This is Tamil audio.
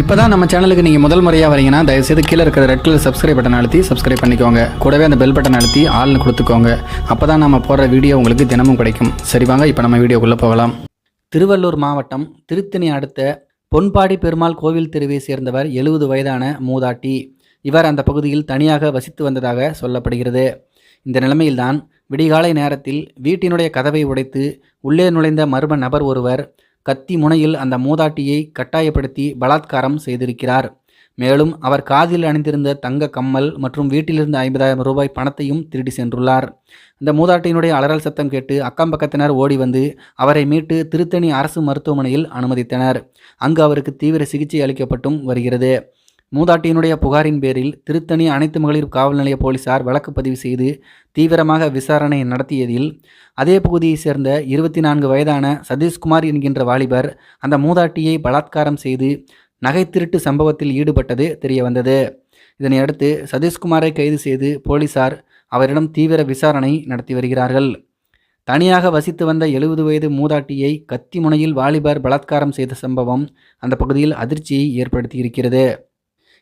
இப்போ தான் நம்ம சேனலுக்கு நீங்கள் முதல் முறையாக வரீங்கன்னா தயவுசெய்து கீழே இருக்கிற ரெட் கலர் சப்ஸ்கிரைப் பட்டன் அழுத்தி சப்ஸ்கிரைப் பண்ணிக்கோங்க. கூடவே அந்த பெல் பட்டன் அழுத்தி ஆள்னு கொடுத்துக்கோங்க. அப்போ தான் நம்ம போடுற வீடியோ உங்களுக்கு தினமும் கிடைக்கும். சரி வாங்க இப்போ நம்ம வீடியோக்குள்ளே போகலாம். திருவள்ளூர் மாவட்டம் திருத்தணி அடுத்த பொன்பாடி பெருமாள் கோவில் தெருவை சேர்ந்தவர் எழுபது வயதான மூதாட்டி. இவர் அந்த பகுதியில் தனியாக வசித்து வந்ததாக சொல்லப்படுகிறது. இந்த நிலைமையில்தான் விடிகாலை நேரத்தில் வீட்டினுடைய கதவை உடைத்து உள்ளே நுழைந்த மர்ம நபர் ஒருவர் கத்தி முனையில் அந்த மூதாட்டியை கட்டாயப்படுத்தி பலாத்காரம் செய்திருக்கிறார். மேலும் அவர் காதில் அணிந்திருந்த தங்க கம்மல் மற்றும் வீட்டிலிருந்து ஐம்பதாயிரம் ரூபாய் பணத்தையும் திருடி சென்றுள்ளார். இந்த மூதாட்டியினுடைய அலறல் சத்தம் கேட்டு அக்கம் பக்கத்தினர் ஓடி வந்து அவரை மீட்டு திருத்தணி அரசு மருத்துவமனையில் அனுமதித்தனர். அங்கு அவருக்கு தீவிர சிகிச்சை அளிக்கப்பட்டும் வருகிறது. மூதாட்டியினுடைய புகாரின் பேரில் திருத்தணி அனைத்து மகளிர் காவல் நிலைய போலீசார் வழக்கு பதிவு செய்து தீவிரமாக விசாரணை நடத்தியதில் அதே பகுதியைச் சேர்ந்த இருபத்தி நான்கு வயதான சதீஷ்குமார் என்கின்ற வாலிபர் அந்த மூதாட்டியை பலாத்காரம் செய்து நகை திருட்டு சம்பவத்தில் ஈடுபட்டது தெரிய வந்தது இதனையடுத்து சதீஷ்குமாரை கைது செய்து போலீசார் அவரிடம் தீவிர விசாரணை நடத்தி வருகிறார்கள். தனியாக வசித்து வந்த எழுபது வயது மூதாட்டியை கத்தி முனையில் வாலிபர் பலாத்காரம் செய்த சம்பவம் அந்த பகுதியில் அதிர்ச்சியை ஏற்படுத்தியிருக்கிறது.